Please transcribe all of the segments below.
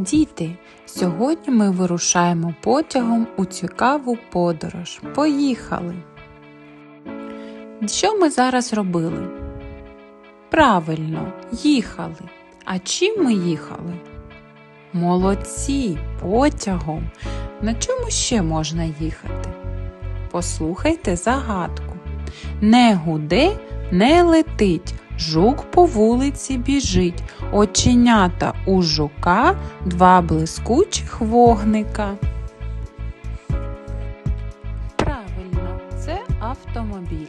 Діти, сьогодні ми вирушаємо потягом у цікаву подорож. Поїхали! Що ми зараз робили? Правильно, їхали. А чим ми їхали? Молодці, потягом. На чому ще можна їхати? Послухайте загадку. Не гуде, не летить, жук по вулиці біжить, оченята у жука, два блискучих вогника. Правильно, це автомобіль.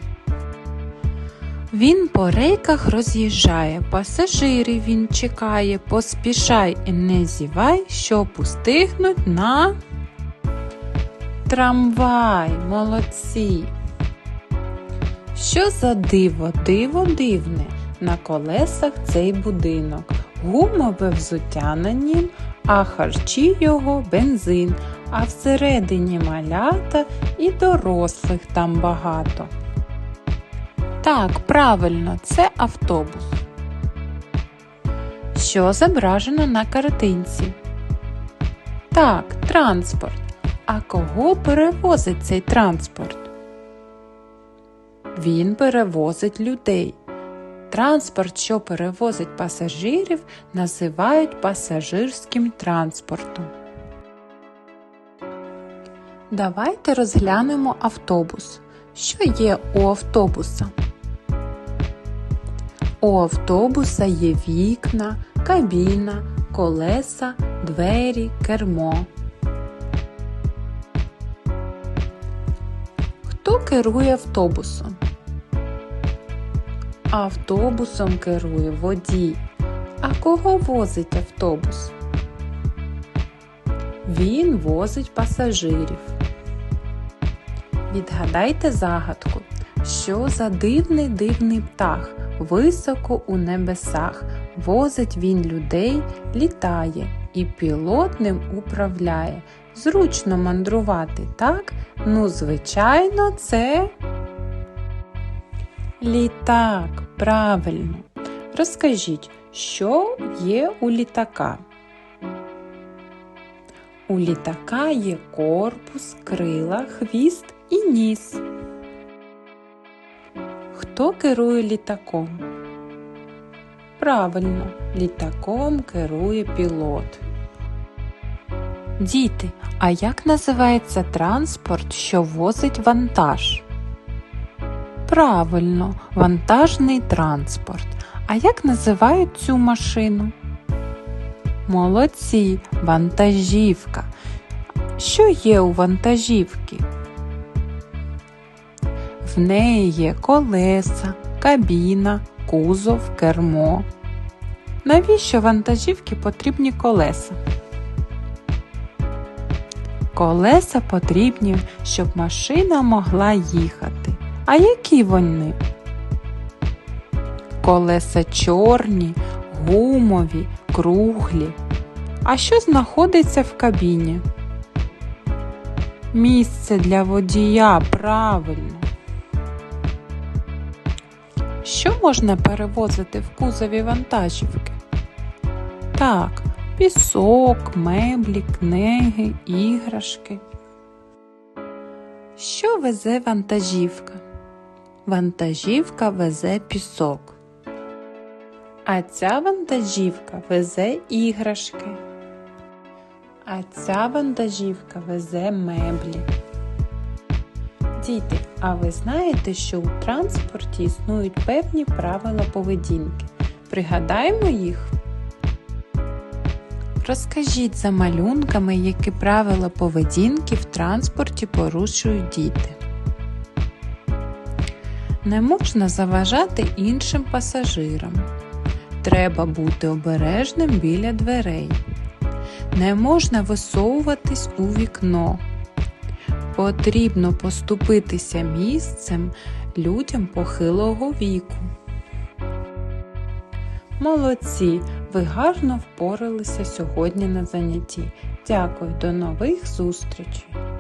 Він по рейках роз'їжджає, пасажирів він чекає, поспішай і не зівай, щоб устигнуть на трамвай, молодці. Що за диво, диво дивне, на колесах цей будинок, гумове взуття на нім, а харчі його бензин, а всередині малята і дорослих там багато. Так, правильно, це автобус. Що зображено на картинці? Так, транспорт. А кого перевозить цей транспорт? Він перевозить людей. Транспорт, що перевозить пасажирів, називають пасажирським транспортом. Давайте розглянемо автобус. Що є у автобуса? У автобуса є вікна, кабіна, колеса, двері, кермо. Хто керує автобусом? Автобусом керує водій. А кого возить автобус? Він возить пасажирів. Відгадайте загадку, що за дивний дивний птах високо у небесах. Возить він людей, літає і пілот ним управляє. Зручно мандрувати, так? Ну, звичайно, це літак. Правильно. Розкажіть, що є у літака? У літака є корпус, крила, хвіст і ніс. Хто керує літаком? Правильно, літаком керує пілот. Діти, а як називається транспорт, що возить вантаж? Правильно, вантажний транспорт. А як називають цю машину? Молодці, вантажівка. Що є у вантажівки? В неї є колеса, кабіна, кузов, кермо. Навіщо вантажівки потрібні колеса? Колеса потрібні, щоб машина могла їхати. А які вони? Колеса чорні, гумові, круглі. А що знаходиться в кабіні? Місце для водія правильно. Що можна перевозити в кузові вантажівки? Так, пісок, меблі, книги, іграшки. Що везе вантажівка? Вантажівка везе пісок. А ця вантажівка везе іграшки. А ця вантажівка везе меблі. Діти, а ви знаєте, що у транспорті існують певні правила поведінки? Пригадаємо їх. Розкажіть за малюнками, які правила поведінки в транспорті порушують діти. Не можна заважати іншим пасажирам. Треба бути обережним біля дверей. Не можна висовуватись у вікно. Потрібно поступитися місцем людям похилого віку. Молодці! Ви гарно впоралися сьогодні на занятті. Дякую, до нових зустрічей!